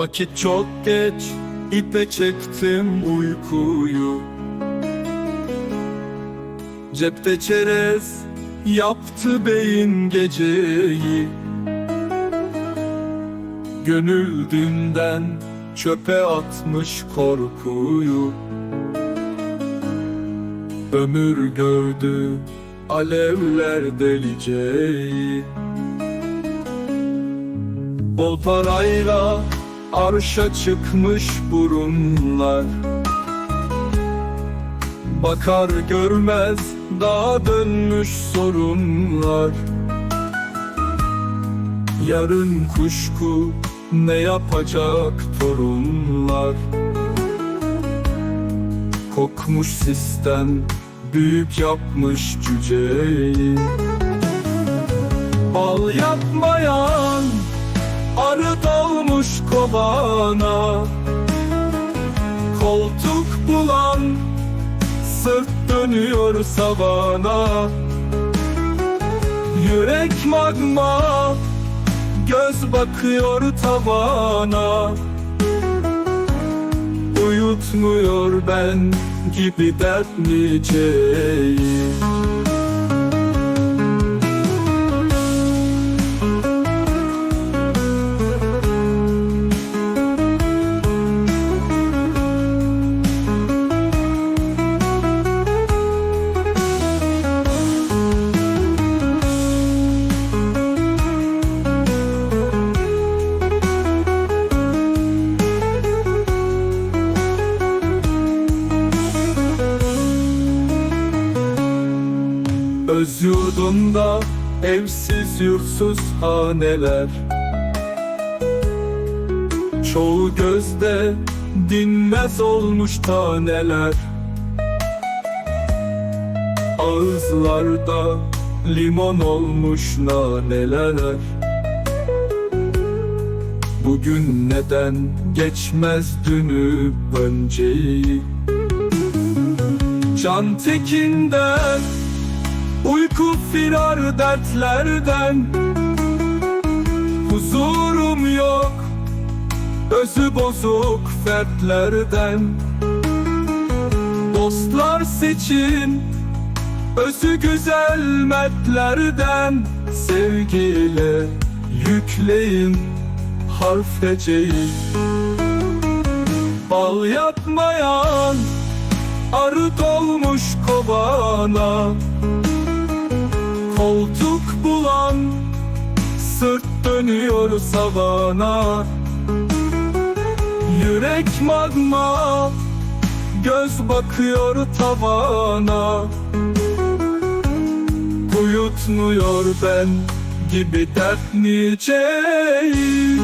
Vakit çok geç ipe çektim uykuyu. Cepte çerez yaptı beyin geceyi. Gönül dünden çöpe atmış korkuyu. Ömür gördü alevler deleceği Bol parayla arşa çıkmış burunlar. Bakar görmez daha dönmüş sorunlar. Yarın kuşku ne yapacak torunlar? Kokmuş sistem büyük yapmış cüceyi. Bal yapmayan arı dalmış kovana. Koltuk bulan sırt dönüyor savana. Yürek magma göz bakıyor tavana. Uyutmuyor ben gibi dert niceyi Öz yurdunda evsiz yursuz haneler. Çoğu gözde dinmez olmuş taneler. Ağızlarda limon olmuş naneler. Bugün neden geçmez dünü önceyi? Can tekinden Uyku firar dertlerden. Huzurum yok Özü bozuk fertlerden. Dostlar seçin Özü güzel mertlerden. Sevgiyle yükleyin harf heceyi. Bal yapmayan Arı dolmuş kovana Koltuk bulan Sırt dönüyor savana Yürek magma Göz bakıyor tavana. Uyutmuyor ben gibi dert niceyi